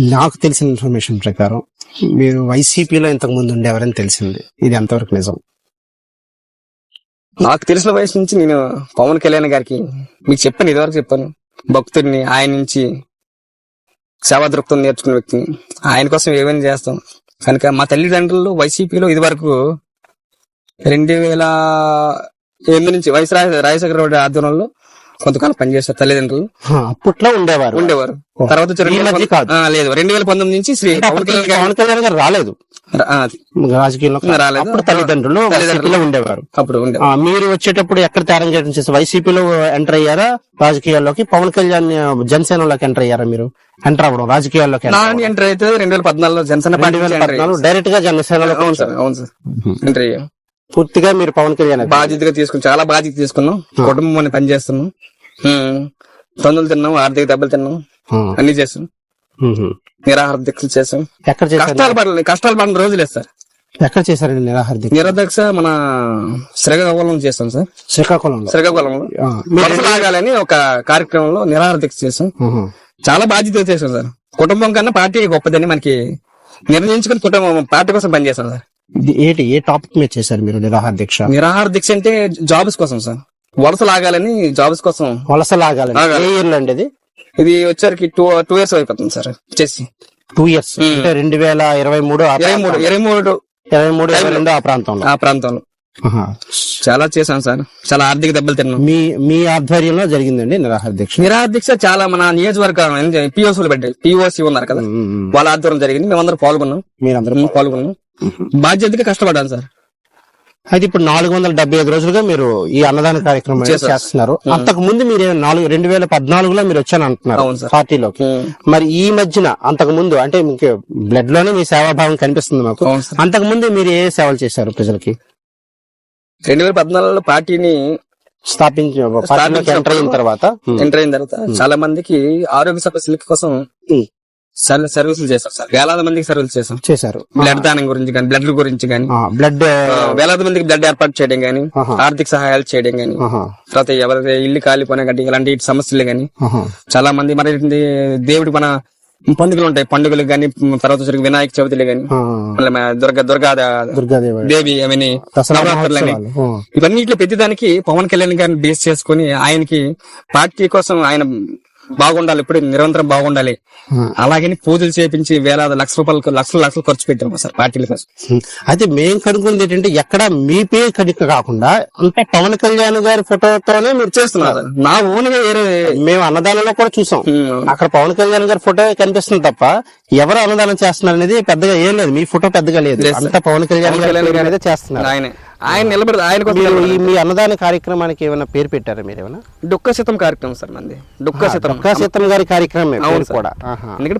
నాకు తెలిసిన ఇన్ఫర్మేషన్ ప్రకారం మీరు వైసీపీలో ఇంతకు ముందు ఉండేవారని తెలిసింది. ఇది ఎంతవరకు నిజం. నాకు తెలిసిన వయసు నుంచి నేను పవన్ కళ్యాణ్ గారికి మీకు చెప్పాను ఇదివరకు చెప్పాను. భక్తుడిని ఆయన నుంచి సేవా దృక్పథం నేర్చుకున్న వ్యక్తిని ఆయన కోసం ఏమైనా చేస్తాం. కనుక మా తల్లిదండ్రులు వైసీపీలో ఇది వరకు రెండు వేల ఎనిమిది నుంచి వైఎస్ రాజశేఖర రెడ్డి ఆధ్వర్యంలో కొంతకాలం పనిచేస్తారు తల్లిదండ్రులు. అప్పట్లో ఉండేవారు. ఉండేవారు. తర్వాత లేదు. రెండు వేల పంతొమ్మిది నుంచి శ్రీ పవన్ కళ్యాణ్ గారు రాలేదు. రాజకీయంలో రాలేదు. అప్పుడు తల్లిదండ్రులు తల్లిదండ్రులు. ఉండేవారు. అప్పుడు మీరు వచ్చేటప్పుడు ఎక్కడ తేరం చేసి వైసీపీలో ఎంటర్ అయ్యారా? రాజకీయాల్లోకి? పవన్ కళ్యాణ్ జనసేనలోకి ఎంటర్ అయ్యారా మీరు? ఎంటర్ అవ్వడం రాజకీయాల్లోకి. ఎంటర్ అయితే రెండు వేల పద్నాలుగులో జనసేన పార్టీ. డైరెక్ట్గా జనసేనలో అవును సార్. అవును సార్. ఎంటర్ అయ్యాం పూర్తిగా మీరు పవన్ కళ్యాణ్. బాధ్యతగా తీసుకుని చాలా బాధ్యత తీసుకున్నాం. కుటుంబం అని పనిచేస్తున్నాం ఉమ్. తొందరలు తిన్నాం ఆర్థిక దెబ్బలు తిన్నాం. అన్ని చేసాం. మ్మ్. నిరాహార దీక్షలు చేసాం. ఎక్కడ కష్టాలు పడలేదు కష్టాలు పడిన రోజులే సార్. ఎక్కడ చేశారండి నిరాహార దీక్ష? నిరదీక్ష మన శ్రీకాకుళం చేస్తాం సార్. శ్రీకాకుళంలో. వలస లాగాలని ఒక కార్యక్రమంలో నిరాహార దీక్ష చేసాం. చాలా బాధ్యత చేసాం సార్. కుటుంబం కన్నా పార్టీ గొప్పదని మనకి నిర్ణయించుకుని కుటుంబం పార్టీ కోసం పనిచేస్తాం సార్. ఏంటి ఏ టాపిక్ మీద చేశారు మీరు నిరాహార దీక్ష? నిరాహార దీక్ష అంటే జాబ్స్ కోసం సార్. వలస లాగాలని జాబ్స్ కోసం. వలస లాగాలి లాగాలి. ఏ ఇయర్ అండి ఇది? ఇది వచ్చరికి టూ టూ ఇయర్స్ అయిపోతుంది సార్. చేసి. Two years. అంటే రెండు వేల ఇరవై మూడు ఇరవై మూడు ఇరవై మూడు ఇరవై మూడు ఇరవై రెండు ఆ ప్రాంతంలో. ఆ ప్రాంతంలో. చాలా చేశాం సార్. చాలా ఆర్థిక దెబ్బలు తిన్నాం మీ మీ ఆధ్వర్యంలో జరిగిందండి నిరాహార దీక్ష? నిరాహార దీక్ష చాలా మన నియోజకవర్గం పిఓసీలు పెట్టాయి పిఓసి ఉన్నారు కదా. వాళ్ళ ఆధ్వర్యం జరిగింది. మేమందరం పాల్గొన్నాం. మీరందరూ పాల్గొన్నాం. బాధ్యతగా కష్టపడ్డాను సార్. అయితే ఇప్పుడు నాలుగు వందల డెబ్బై ఐదు రోజులుగా మీరు ఈ అన్నదాన కార్యక్రమం. చేస్తున్నారు. అంతకు ముందు మీరు నాలుగు రెండు వేల పద్నాలుగులో మీరు వచ్చాను అంటున్నారు. పార్టీలోకి. మరి ఈ మధ్యన అంతకు ముందు అంటే మీకు బ్లడ్లోనే మీ సేవాభావం కనిపిస్తుంది మాకు. అంతకు ముందు మీరు ఏ సేవలు చేశారు ప్రజలకి? రెండు వేల పద్నాలుగులో పార్టీని స్థాపించి పార్టీలోకి ఎంటర్ అయిన తర్వాత. ఎంటర్ అయిన తర్వాత చాలా మందికి ఆరోగ్య సమస్యల కోసం సర్వీసులు చేశాం సార్. వేలాది మందికి సర్వీసులు చేశాం. చేశారు. బ్లడ్ దానం గురించి కానీ బ్లడ్ గురించి కానీ. బ్లడ్ వేలాది మందికి బ్లడ్ ఏర్పాటు చేయడం గానీ ఆహా. ఆర్థిక సహాయాలు చేయడం గానీ తర్వాత ఎవరి ఇల్లు కాలిపోయినా కానీ ఇలాంటి సమస్యలు గానీ చాలా మంది మరి దేవుడి మన పండుగలు ఉంటాయి. పండుగలు గానీ తర్వాత వచ్చరికి వినాయక చవితిలు మన దుర్గా దుర్గా దేవి అవన్నీ నవరాత్రులని. ఇవన్నిట్లో ప్రతిదానికి పవన్ కళ్యాణ్ గారిని బేస్ చేసుకుని ఆయనకి పార్టీ కోసం ఆయన బాగుండాలి ఇప్పుడు నిరంతరం బాగుండాలి. అలాగని పూజలు చేపించి వేలాది లక్ష రూపాయలు లక్షలు లక్షలు ఖర్చు పెట్టాము సార్ పార్టీల కోసం. అయితే మేం కనుక్కుంది ఏంటంటే ఎక్కడ మీ పేరు కనుక కాకుండా అంతా పవన్ కళ్యాణ్ గారి ఫోటోతోనే మీరు చేస్తున్నారు. నా ఓన్గా మేము అన్నదానంలో కూడా చూసాం అక్కడ పవన్ కళ్యాణ్ గారి ఫోటో కనిపిస్తుంది తప్ప ఎవరు అన్నదానం చేస్తున్నారు అనేది పెద్దగా ఏం లేదు మీ ఫోటో పెద్దగా లేదు. అంతా పవన్ కళ్యాణ్ గారి చేస్తున్నారు ఆయనే ఆయన నిలబడి ఆయన మీ అన్నదాన కార్యక్రమానికి ఏమైనా పేరు పెట్టారా మీరు ఏమైనా డుక్క శతం కార్యక్రమం సార్ మంది. డుక్క శతం దుర్గా సీతం గారి కార్యక్రమం అవును. కూడా. ఎందుకంటే